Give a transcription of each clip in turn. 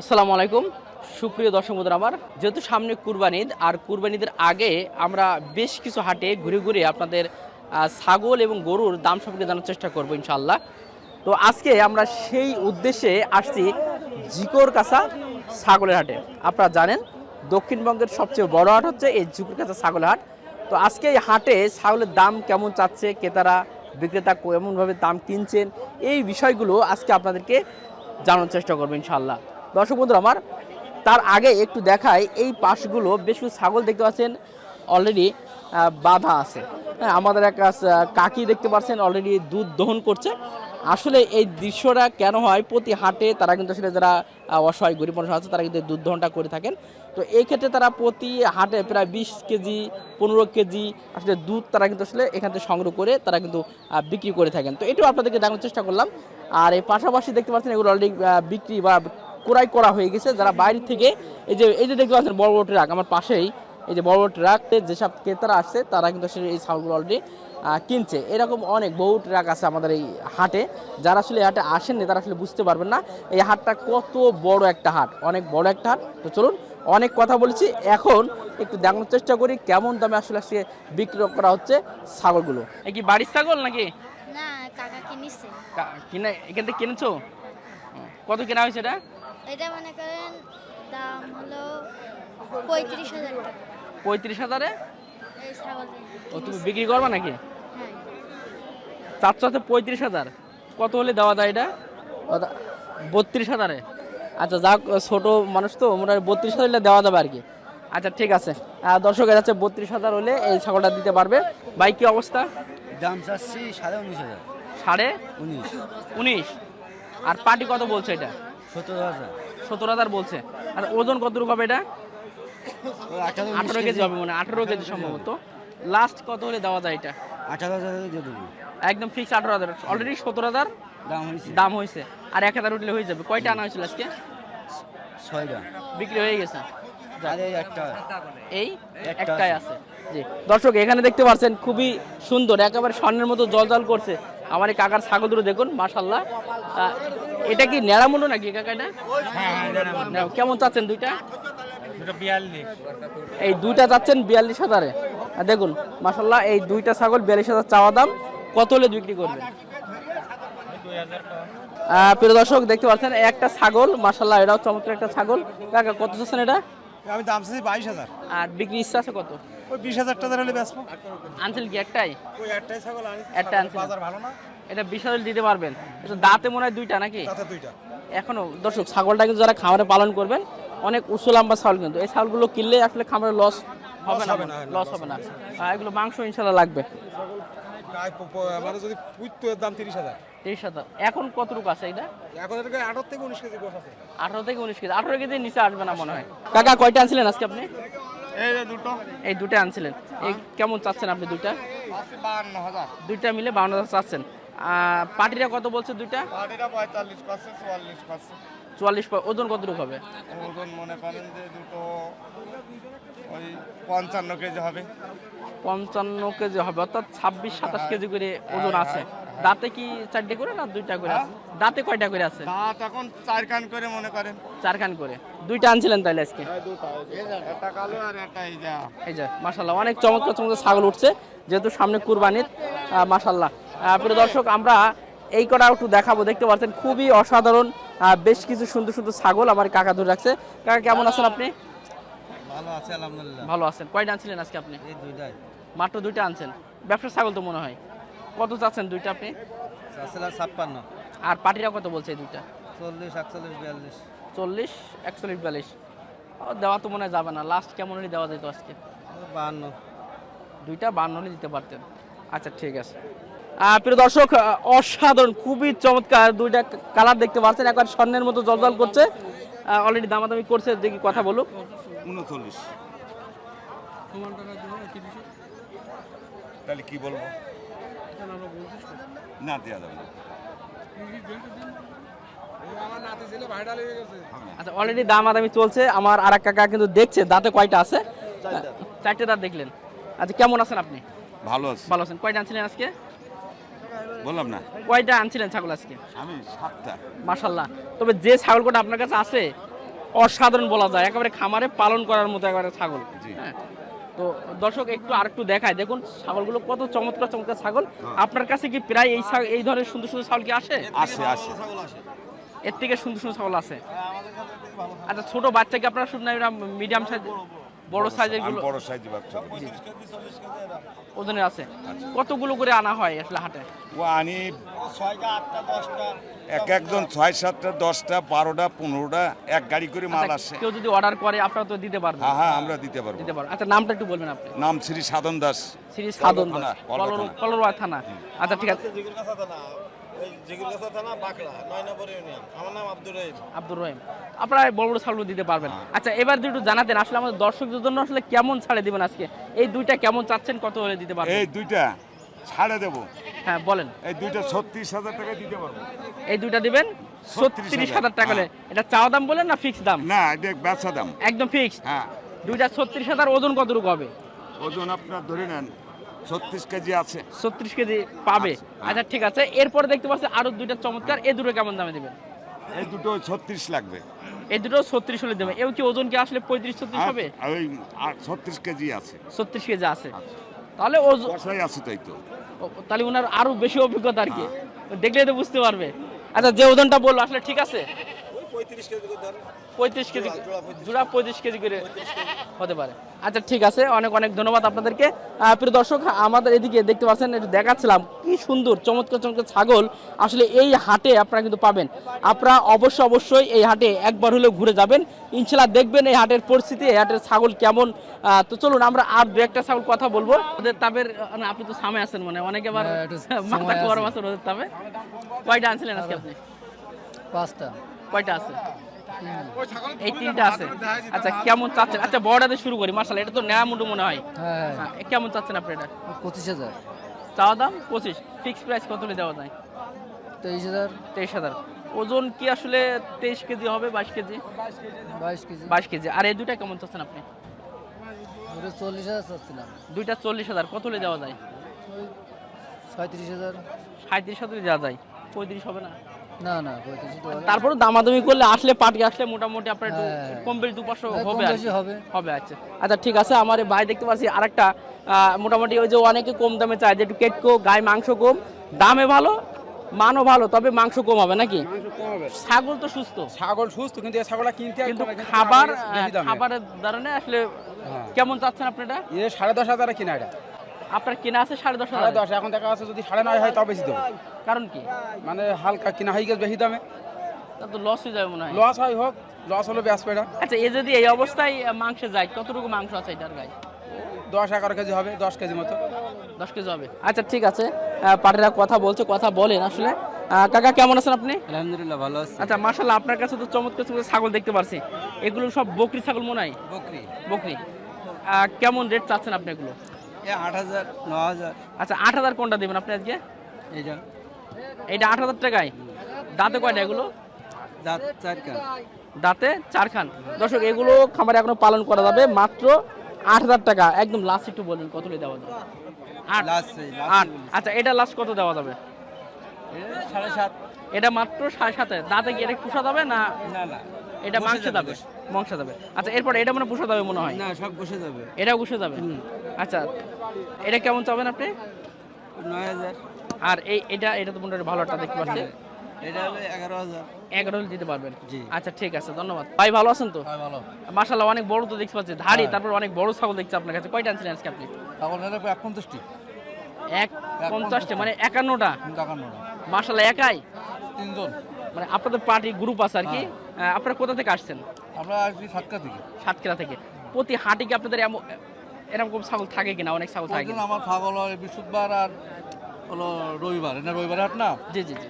আসসালামু আলাইকুম। সুপ্রিয় দর্শক বন্ধুরা আমার, যেহেতু সামনে কুরবানি ঈদ, আর কুরবানি ঈদের আগে আমরা বেশ কিছু হাটে ঘুরে ঘুরে আপনাদের ছাগল এবং গরুর দাম সম্পর্কে জানার চেষ্টা করব ইনশাল্লাহ তো আজকে আমরা সেই উদ্দেশ্যে আসছি জিকোর কাছা ছাগলের হাটে। আপনারা জানেন, দক্ষিণবঙ্গের সবচেয়ে বড় হাট হচ্ছে এই জিকোর কাছা ছাগলের হাট। তো আজকে এই হাটে ছাগলের দাম কেমন চাচ্ছে, ক্রেতারা, বিক্রেতা কেমনভাবে দাম কিনছেন, এই বিষয়গুলো আজকে আপনাদেরকে জানার চেষ্টা করব ইনশাল্লাহ দর্শক বন্ধুরা, আমার তার আগে একটু দেখায় এই পাশগুলো বেশ কিছু ছাগল দেখতে পাচ্ছেন অলরেডি বাধা আছে। হ্যাঁ আমাদের এক কাকি দেখতে পাচ্ছেন অলরেডি দুধ দহন করছে। আসলে এই দৃশ্যটা কেন হয়, প্রতি হাটে তারা কিন্তু আসলে যারা অসহায় গরিব মানুষ আছে, তারা কিন্তু দুধ দহনটা করে থাকেন। তো এই ক্ষেত্রে তারা প্রতি হাটে প্রায় বিশ কেজি, পনেরো কেজি আসলে দুধ তারা কিন্তু আসলে এখান থেকে সংগ্রহ করে তারা কিন্তু বিক্রি করে থাকেন। তো এটাও আপনাদেরকে দেখানোর চেষ্টা করলাম। আর এই পাশাপাশি দেখতে পাচ্ছেন, এগুলো অলরেডি বিক্রি বা ক্রয় করা হয়ে গেছে। যারা বাইরে থেকে এই যে এই যে দেখতে পাচ্ছেন বড় বড় ট্রাক আমার পাশেই এই যে বড় বড় ট্রাকে যেসব ক্রেতারা আসছে তারা কিন্তু আসলে এই ছাগলগুলো অলরেডি কিনছে। এরকম অনেক বহু ট্রাক আছে আমাদের এই হাটে। যারা আসলে এই হাটে আসেননি তারা আসলে বুঝতে পারবেন না এই হাটটা কত বড় একটা হাট অনেক বড় একটা হাট। তো চলুন অনেক কথা বলেছি। এখন একটু দেখানোর চেষ্টা করি কেমন দামে আসলে আজকে বিক্রি করা হচ্ছে ছাগলগুলো। এ কি বাড়ির ছাগল নাকি? না কাকা কিনিছে। কা- কিনে এখান থেকে কিনেছো? কত কেনা হয়েছে এটা? এটা মনে করেন দাম হলো পঁয়ত্রিশ হাজার টাকা। পঁয়ত্রিশ হাজারে? ও তুমি বিক্রি করবা নাকি? হ্যাঁ। চারশো আছে পঁয়ত্রিশ হাজার। কত হলে দেওয়া যায় এটা? বত্রিশ হাজারে। আচ্ছা যাক ছোট মানুষ তো মোটামুটি বত্রিশ হাজার হলে দেওয়া যাবে আর কি। আচ্ছা ঠিক আছে। দর্শক এর হচ্ছে বত্রিশ হাজার হলে এই ছাগলটা দিতে পারবে। ভাই কি অবস্থা? দাম চাচ্ছি সাড়ে উনিশ হাজার। সাড়ে উনিশ। উনিশ। আর পার্টি কত বলছে এটা? সতেরো হাজার। সতেরো হাজার বলছে। আর ওজন কতটুকু হবে এটা? আঠারো কেজি। হবে মনে আঠারো কেজি সম্ভবত। লাস্ট কত হলে দেওয়া যায় এটা? আঠারো হাজার একদম ফিক্স আঠারো হাজার। অলরেডি সতেরো হাজার? দাম হয়েছে। দাম হয়েছে। আর এক হাজার উঠলে হয়ে যাবে। কয়টা আনা হয়েছিল আজকে? ছয়টা। বিক্রি হয়ে গেছে। এই একটা। এই একটা একটাই আছে। আছে। জি। দর্শক এখানে দেখতে পাচ্ছেন খুবই সুন্দর। একেবারে স্বর্ণের মতো জল জল করছে। আমার এই কাকার ছাগল দুটো দেখুন মাশাল্লাহ আহ, এটা কি ন্যাড়ামুন্ডু নাকি কাকা এটা? কেমন চাচ্ছেন দুইটা? এই দুইটা চাচ্ছেন বিয়াল্লিশ হাজারে। দেখুন মাশাল্লাহ এই দুইটা ছাগল বিয়াল্লিশ হাজার চাওয়া দাম। কত হলে বিক্রি করবেন? আহ, প্রিয় দর্শক দেখতে পাচ্ছেন একটা ছাগল মাশাল্লাহ এটাও চমৎকার একটা ছাগল। কাকা কত চাচ্ছেন এটা? আমি দাম চাইছি বাইশ হাজার। আর বিক্রি ইচ্ছা আছে কত? ওই বিশ হাজার হলে বেচবো। আনছেন কি একটাই? ওই একটাই ছাগল একটা আনছেন। বাজার ভালো না। এটা বিশ হাজার দিতে পারবেন। এটা দাঁতে মনে হয় দুইটা নাকি? তাতে দুইটা। এখনও দর্শক ছাগলটা কিন্তু যারা খামারে পালন করবেন অনেক উঁচু লম্বা ছাগল কিন্তু। এই ছাগলগুলো কিনলে আসলে খামারে লস হবে না। লস হবে না এগুলো মাংস ইনশাল্লাহ লাগবে। মানে যদি দাম তিরিশ হাজার। তিরিশ হাজার। এখন কতটুকু আছে এটা এখন এটাকে আঠারো থেকে উনিশ কেজি আছে। আঠারো থেকে উনিশ কেজি। আঠারো কেজির নিচে আসবে না মনে হয়। কাকা কয়টা আনছিলেন আজকে আপনি? এই দুটো। আনছিলেন। এই কেমন চাচ্ছেন আপনি হাজার। দুইটা মিলে বাউন্ন হাজার চাচ্ছেন। পাটিরা কত বলছে দুইটা? চুয়াল্লিশ ওজন কতটুকু হবে? ওজন মনে করেন যে দুটো ওই পঞ্চান্ন কেজি হবে। পঞ্চান্ন কেজি হবে অর্থাৎ ছাব্বিশ সাতাশ কেজি করে ওজন আছে। দাঁতে কি চারটে করে না দুইটা করে আছে? দাঁতে কয়টা করে আছে? দাঁত এখন চার কান করে মনে করেন। চারখান করে। দুইটা আনছিলেন তাইলে আজকে? একটা কালো আর একটা এই যা। এই যে অনেক চমৎকার চমৎকার ছাগল উঠছে যেহেতু সামনে কুরবানির আহ, মাশাল্লাহ প্রিয় দর্শক আমরা এই কটা একটু দেখাবো। দেখতে পাচ্ছেন খুবই অসাধারণ বেশ কিছু সুন্দর সুন্দর ছাগল আমার কাকা ধরে রাখছে। কাকা কেমন আছেন আপনি? ভালো আছে আলহামদুলিল্লাহ। ভালো আছেন। কয়টা আনছিলেন আজকে আপনি? এই দুইটাই। মাত্র দুইটা আনছেন। ব্যবসার ছাগল তো মনে হয়। কত চাচ্ছেন দুইটা আপনি? ছাপ্পান্ন। আর পাটিরা কত বলছে এই দুইটা? চল্লিশ একচল্লিশ বিয়াল্লিশ। চল্লিশ একচল্লিশ বিয়াল্লিশ। ও, দেওয়া তো মনে হয় যাবে না। লাস্ট কেমন হলে দেওয়া যেত আজকে? বাহান্ন। দুইটা হলে দিতে পারতেন। আচ্ছা ঠিক আছে। প্রিয় দর্শক অসাধারণ খুবই চমৎকার দুইটা কালার দেখতে পাচ্ছেন। একবার স্বর্ণের মতো জলজল করছে। অলরেডি দামাদামি করছে দেখি কথা বলুক। উনচল্লিশ। তাহলে কি বলব? না দেওয়া যাবে না আচ্ছা অলরেডি দামাদামি চলছে আমার আর কাকা কিন্তু দেখছে দাঁতে কয়টা আছে? চারটে। দাঁত দেখলেন। আচ্ছা কেমন আছেন আপনি? ভালো আছে। ভালো আছেন। কয়টা আনছিলেন আজকে? বললাম না। কয়টা আনছিলেন ছাগল আজকে? আমি সাতটা। মাশাল্লাহ তবে যে ছাগল কটা আপনার কাছে আছে অসাধারণ বলা যায়। একেবারে খামারে পালন করার মতো একেবারে ছাগল। হ্যাঁ। তো দর্শক একটু আর একটু দেখায়। দেখুন ছাগলগুলো কত চমৎকার চমৎকার ছাগল। আপনার কাছে কি প্রায় এই এই ধরনের সুন্দর সুন্দর ছাগল কি আসে? আসে আসে। এর থেকে সুন্দর সুন্দর ছাগল আছে? আচ্ছা ছোট বাচ্চাকে আপনারা শুনে মিডিয়াম সাইজ বড় সাইজেরগুলো বড় সাইজ বাচ্চা করি। ওজনের আছে? কতগুলো করে আনা হয় আসলে হাটে? ও আনি এক একজন ছয় সাতটা দশটা বারোটা পনেরোটা এক গাড়ি করে মাল আচ্ছা, আসে। কেউ যদি অর্ডার করে আপনারা তো দিতে পারবেন। হ্যাঁ হ্যাঁ আমরা দিতে পারব। দিতে পারবেন আচ্ছা নামটা একটু বলবেন আপনি। নাম শ্রী সাধন দাস। শ্রী সাধন থানা, দাস, কলরা কলর- থানা। কলরোয়া থানা ঠিক আছে আব্দুর রহিম। আপনারা বড় বড় ছাগল দিতে পারবেন। হ্যাঁ। আচ্ছা এবার যদি জানাতেন আসলে আমাদের দর্শকদের জন্য আসলে কেমন ছাড়ে দিবেন আজকে? এই দুইটা কেমন চাচ্ছেন কত হলে দিতে পারবেন? এই দুইটা ছাড়ে দেবো। হ্যাঁ বলেন। এই দুইটা ছত্রিশ হাজার টাকা দিতে পারব। এই দুইটা দিবেন? ছত্রিশ হাজার। টাকা হলে। এটা চাওয়া দাম বলেন না ফিক্স দাম? না এটা বেচা দাম। একদম ফিক্স হ্যাঁ। দুইটা ছত্রিশ হাজার ওজন কতটুকু হবে? ওজন আপনার ধরে নেন ছত্রিশ কেজি আছে। ছত্রিশ কেজি পাবে। আচ্ছা ঠিক আছে। এরপরে দেখতে পাচ্ছি আরও দুইটা চমৎকার। এই দুটো কেমন দামে দিবেন? এই দুটো ছত্রিশ লাগবে। এই দুটো ছত্রিশ হলে দেবে। এও কি ওজন কি আসলে পঁয়ত্রিশ ছত্রিশ হবে? ওই ছত্রিশ কেজি আছে। ছত্রিশ কেজি আছে। তাহলে ওজন আছে তাই তো। তাহলে ওনার আরও বেশি অভিজ্ঞতা আর কি। দেখলে তো বুঝতে পারবে। আচ্ছা যে ওজনটা বলল আসলে ঠিক আছে? পঁয়ত্রিশ কেজি জোড়া পঁয়ত্রিশ কেজি। করে হতে পারে। আচ্ছা ঠিক আছে অনেক অনেক ধন্যবাদ আপনাদেরকে। প্রিয় দর্শক আমাদের এদিকে দেখতে পাচ্ছেন একটু দেখাচ্ছিলাম কি সুন্দর চমৎকার চমৎকার ছাগল আসলে এই হাটে আপনারা কিন্তু পাবেন। আপনারা অবশ্যই অবশ্যই এই হাটে একবার হলেও ঘুরে যাবেন। ইনশাল্লাহ দেখবেন এই হাটের পরিস্থিতি এই হাটের ছাগল কেমন। তো চলুন আমরা আর দু একটা ছাগল কথা বলব। ওদের তাপের আপনি তো সামনে আছেন মানে অনেকে আবার মাথা গরম আছে ওদের তাবে। কয়টা আনছিলেন আজকে আপনি? পাঁচটা। কয়টা আছে? এই তিনটা আছে। আচ্ছা কেমন চাচ্ছেন? আচ্ছা বড়টাতে শুরু করি মার্শাল এটা তো নেয়া মুন্ডু মনে হয়। হ্যাঁ। কেমন চাচ্ছেন আপনি এটা? পঁচিশ হাজার। চাওয়া দাম? পঁচিশ। ফিক্স প্রাইস কত দেওয়া যায়? তেইশ হাজার। তেইশ হাজার। ওজন কি আসলে তেইশ কেজি হবে বাইশ কেজি? বাইশ কেজি। বাইশ কেজি। আর এই দুইটা কেমন চাচ্ছেন আপনি? চল্লিশ হাজার চাচ্ছিলাম। দুইটা চল্লিশ হাজার। কত দেওয়া যায়? ছয়ত্রিশ হাজার। সাঁত্রিশ হাজার দেওয়া যায়। পঁয়ত্রিশ হবে না? না না। তারপরে দামাদামি করলে আসলে পাটি আসলে মোটামুটি আপনার একটু হ্যাঁ। কম বেশি দু হ্যাঁ, হবে। হবে হবে আচ্ছা আচ্ছা ঠিক আছে আমার ভাই দেখতে পাচ্ছি আরেকটা মোটামুটি ওই যে অনেকে কম দামে চায় যে একটু কেটকো গায়ে মাংস কম দামে ভালো মানও ভালো তবে মাংস কম হবে নাকি ছাগল তো সুস্থ ছাগল সুস্থ কিন্তু এই ছাগলটা কিনতে কিন্তু খাবার। খাবারের কারণে আসলে হ্যাঁ। কেমন চাচ্ছেন আপনি এটা এ সাড়ে দশ হাজার কিনা এটা আপনার কেনা আছে সাড়ে দশ সাড়ে হাজার দশ এখন দেখা যাচ্ছে যদি সাড়ে নয় হয় তাও বেশি দেবো। কারণ কি? মানে হালকা কিনা হয়ে গেছে বেশি দামে। তা তো লস হয়ে যাবে মনে হয়। লস হয় হোক লস হলো ব্যাস পেটা আচ্ছা এ যদি এই অবস্থায় মাংসে যায় কতটুকু মাংস আছে এটার গায়ে? দশ এগারো কেজি হবে দশ কেজি মতো। দশ কেজি হবে। আচ্ছা ঠিক আছে। পাটেরা কথা বলছে কথা বলেন আসলে। কাকা কেমন আছেন আপনি? আলহামদুলিল্লাহ ভালো আছে। আচ্ছা মাশাল্লাহ আপনার কাছে তো চমৎকার চমৎকার ছাগল দেখতে পারছি। এগুলো সব বকরি ছাগল মনে হয়? বকরি। বকরি। কেমন রেট চাচ্ছেন আপনি এগুলো? এ আট হাজার ন হাজার। আচ্ছা আট হাজার কোনটা দেবেন আপনি আজকে? এইটা এইটা আট হাজার টাকায়? দাঁতে কয়টা এগুলো? দাঁত চার কান দাঁতে চারখান। দর্শক এগুলো খামারে এখনও পালন করা যাবে মাত্র আট হাজার টাকা। একদম লাস্ট একটু বলবেন কত দেওয়া যাবে? আট। আট। আচ্ছা এটা লাস্ট কত দেওয়া যাবে? সাড়ে সাত। এটা মাত্র সাড়ে সাতে। দাঁতে কি এটা পুষা যাবে না? না না। এটা মাংস যাবে, মাংস যাবে আচ্ছা এরপর এটা মানে পুষা যাবে মনে হয়? না সব বসে যাবে। এটাও বসে যাবে? আচ্ছা এটা কেমন চাবেন আপনি? নয় হাজার। আর এই এটা এটা তো মোটামুটি ভালো একটা দেখতে পাচ্ছি। এটা হলো এগারো হাজার। এগারো দিতে পারবেন। আচ্ছা ঠিক আছে ধন্যবাদ। ভাই ভালো আছেন তো? হ্যাঁ অনেক বড় তো দেখতে পাচ্ছি। ধাড়ি তারপর অনেক বড় ছাগল দেখছি আপনার কাছে। কয়টা আনছিলেন আজকে আপনি? ছাগল এক পঞ্চাশটি এক পঞ্চাশটা মানে একান্নটা? টাকান্নটা মাশাল্লাহ একাই? তিনজন। মানে আপনাদের পার্টি গ্রুপ আছে আর কি? আহ, আপনারা কোথা থেকে আসছেন? আমরা আসছি সাতকা থেকে। সাতক্ষীরা থেকে। প্রতি হাটে কি আপনাদের এমন এরকম ছাগল থাকে কিনা? অনেক ছাগল থাকে? আমার ছাগল হয় বৃহস্পতিবার আর হলো রবিবার। না রবিবার হাট না? জি জি জি।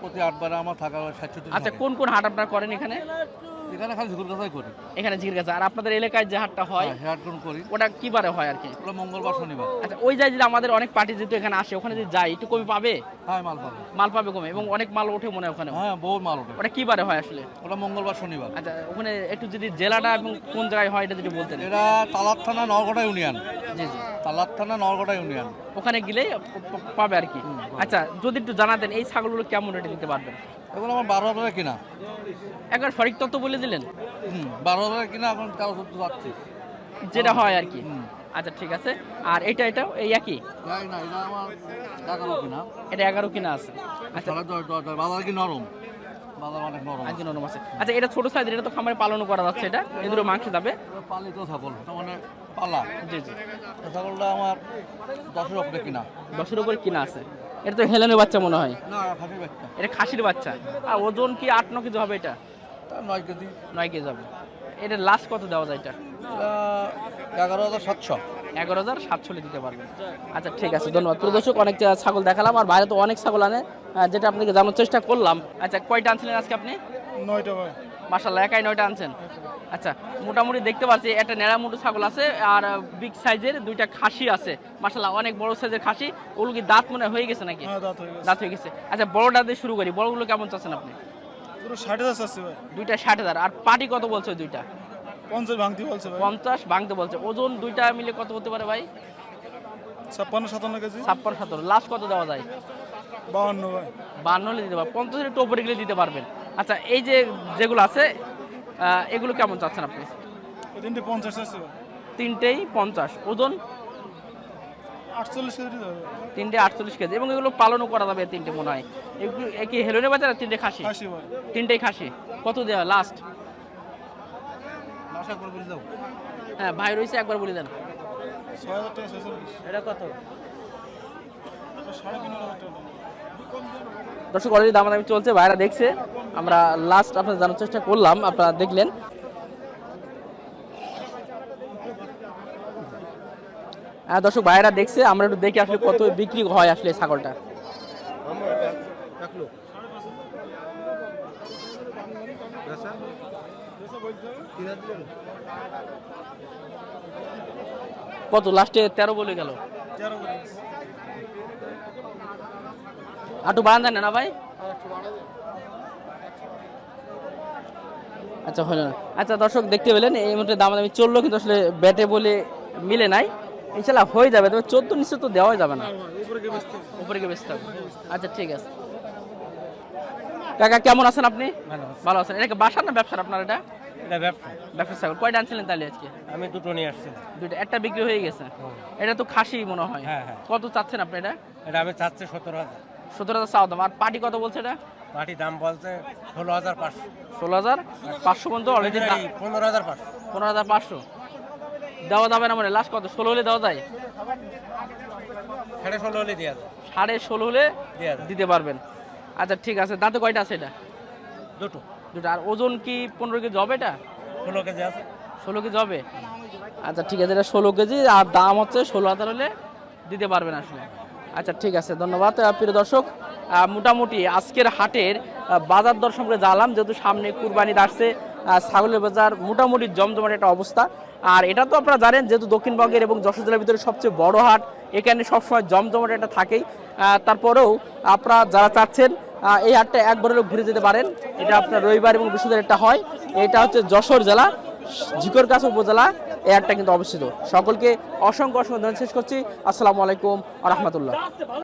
প্রতি আটবার আমার থাকা হয় আচ্ছা কোন কোন হাট আপনারা করেন এখানে? এখানে খালি ঝুকুর কথাই করি। এখানে কাছে আর আপনাদের এলাকায় যে হাটটা হয় হ্যাঁ হাট কোন করি। ওটা কি বারে হয় আর কি? ওটা মঙ্গলবার শনিবার। আচ্ছা ওই যায় যদি আমাদের অনেক পার্টি যেহেতু এখানে আসে ওখানে যদি যাই একটু কমে পাবে? হ্যাঁ মাল পাবে। মাল পাবে কমে এবং অনেক মাল ওঠে মনে হয় ওখানে হ্যাঁ মাল ওঠে। ওটা কি বারে হয় আসলে? ওটা মঙ্গলবার শনিবার। আচ্ছা ওখানে একটু যদি জেলাটা এবং কোন জায়গায় হয় এটা যদি বলতেন। এটা তালার থানা নরগড়া ইউনিয়ন। জি জি। তালার থানা নরগড়া ইউনিয়ন। ওখানে প- পাবে আর কি। আচ্ছা যদি একটু জানাতেন এই ছাগলগুলো কেমন রেটে দিতে পারবেন? এগুলো আমার বারো হাজারে কিনা। একবার সঠিক তথ্য বলে দিলেন? হুম বারো হাজারে কিনা এখন তেরো চোদ্দ যাচ্ছে। যেটা হয় আর কি। আচ্ছা ঠিক আছে। আর এটা এটা এই একই? না এটা আমার এগারো কিনা। এটা এগারো কিনা আছে। আচ্ছা। বাজার কি নরম? বাজার অনেক নরম আজকে নরম আছে। আচ্ছা এটা ছোট সাইজের এটা তো খামারে পালনও করা যাচ্ছে এটা। এদের মাংস যাবে। পালিত ছাগল মানে পালা। জি জি। ছাগলটা আমার দশের উপরে কিনা। দশের উপরে কিনা আছে। এটা তো হেলেনের বাচ্চা মনে হয়। না খাসি বাচ্চা। এটা খাসির বাচ্চা। আর ওজন কি আট ন কেজি হবে এটা? নয় কেজি। নয় কেজি হবে। এটা লাস্ট কত দেওয়া যায় এটা? এগারো হাজার সাতশো। এগারো হাজার সাতশোলে দিতে পারবেন। আচ্ছা ঠিক আছে ধন্যবাদ। প্রিয় দর্শক অনেক ছাগল দেখালাম আর বাইরে তো অনেক ছাগল আনে। যেটা আপনাকে জানার চেষ্টা করলাম। আচ্ছা কয়টা আনছিলেন আজকে আপনি? নয়টা ভাই। মাসাল্লাহ একাই নয়টা আনছেন। আচ্ছা মোটামুটি দেখতে পাচ্ছি একটা নেড়া মুটু ছাগল আছে আর বিগ সাইজের দুইটা খাসি আছে। মাসাল্লাহ অনেক বড় সাইজের খাসি। ওগুলো কি দাঁত মনে হয়ে গেছে নাকি? হ্যাঁ দাঁত হয়ে গেছে। আচ্ছা বড়টা দিয়ে শুরু করি। বড়গুলো কেমন চাচ্ছেন আপনি? দুইটা ষাট হাজার। আর পাটি কত বলছে দুইটা? পঞ্চাশ ভাঙতি বলছে পঞ্চাশ ভাঙতে বলছে। ওজন দুইটা মিলে কত হতে পারে ভাই? ছাপ্পান্ন সাতান্ন কেজি। ছাপ্পান্ন সতেরো লাস্ট কত দেওয়া যায়? বান্ন হলে দিতে পারবেন। পঞ্চাশের একটু উপরে গেলে দিতে পারবেন। আচ্ছা এই যে যেগুলো আছে এগুলো কেমন চাচ্ছেন আপনি? তিনটে পঞ্চাশ আছে তিনটেই পঞ্চাশ। ওজন? আটচল্লিশ কেজি তিনটে আটচল্লিশ কেজি। এবং এগুলো পালনও করা যাবে তিনটে মনে হয়। এগুলো এ কি হেলোনে বাজার তিনটে খাসি? তিনটেই খাসি। কত দেওয়া? লাস্ট হ্যাঁ ভাই রয়েছে একবার বলে দেন। এটা কত? দর্শক অলরেডি দামাদামি চলছে ভাইরা দেখছে। আমরা লাস্ট আপনার জানার চেষ্টা করলাম, আপনারা দেখলেন। হ্যাঁ দর্শক ভাইরা দেখছে, আমরা একটু দেখে আসলে কত বিক্রি হয় আসলে ছাগলটা। কত? লাস্টে তেরো বলে গেল। আটু বাড়ান দেন না ভাই? আচ্ছা হলো না। আচ্ছা দর্শক দেখতে পেলেন এই মুহূর্তে দামাদামি চলল কিন্তু আসলে ব্যাটে বলে মিলে নাই। ইনশাল্লাহ হয়ে যাবে তবে চোদ্দ নিচে তো দেওয়াই যাবে না। উপরে গিয়ে বেচতে হবে। আচ্ছা ঠিক আছে। কাকা কেমন আছেন আপনি? ভালো আছেন। এটা কি বাসার না ব্যবসার আপনার এটা? এটা ব্যবসা। ব্যবসা ছাগল। কয়টা আনছিলেন তাহলে আজকে? আমি দুটো নিয়ে আসছি। দুইটা। একটা বিক্রি হয়ে গেছে। এটা তো খাসি মনে হয়। হ্যাঁ, হ্যাঁ। কত চাচ্ছেন আপনি এটা? এটা আমি চাচ্ছি সতেরো হাজার। সতেরো হাজার চাওয়া দাম। আর পার্টি কত বলছে এটা? পাটি দাম বলছে ষোলো হাজার পাঁচশো। ষোলো হাজার পাঁচশো পর্যন্ত অলরেডি পনেরো হাজার পাঁচশো। পনেরো হাজার পাঁচশো। দেওয়া যাবে না মানে? লাস্ট কত? ষোলো হলে দেওয়া যায়? সাড়ে ষোলো হলে দেওয়া যায়। সাড়ে ষোলো হলে দিতে পারবেন। আচ্ছা ঠিক আছে। দাঁতে কয়টা আছে এটা? দুটো। দুটো। আর ওজন কি পনেরো কেজি হবে এটা? ষোলো কেজি আছে। ষোলো কেজি হবে? আচ্ছা ঠিক আছে। এটা ষোলো কেজি আর দাম হচ্ছে ষোলো হাজার হলে দিতে পারবেন আসলে। আচ্ছা ঠিক আছে, ধন্যবাদ। প্রিয় দর্শক মোটামুটি আজকের হাটের বাজার দর সম্পর্কে জানলাম, যেহেতু সামনে কুরবানি আসছে ছাগলের বাজার মোটামুটি জমজমাট একটা অবস্থা। আর এটা তো আপনারা জানেন, যেহেতু দক্ষিণবঙ্গের এবং যশোর জেলার ভিতরে সবচেয়ে বড় হাট, এখানে সবসময় জমজমাট একটা থাকেই। তারপরেও আপনারা যারা চাচ্ছেন এই হাটটা একবার হলেও ঘুরে যেতে পারেন। এটা আপনার রবিবার এবং বৃহস্পতিবার একটা হয়। এটা হচ্ছে যশোর জেলা ঝিকরগাছ উপজেলা। হাটটা কিন্তু অবস্থিত। সকলকে অসংখ্য অসংখ্য শেষ করছি। আসসালামু আলাইকুম রহমতুল্লাহ।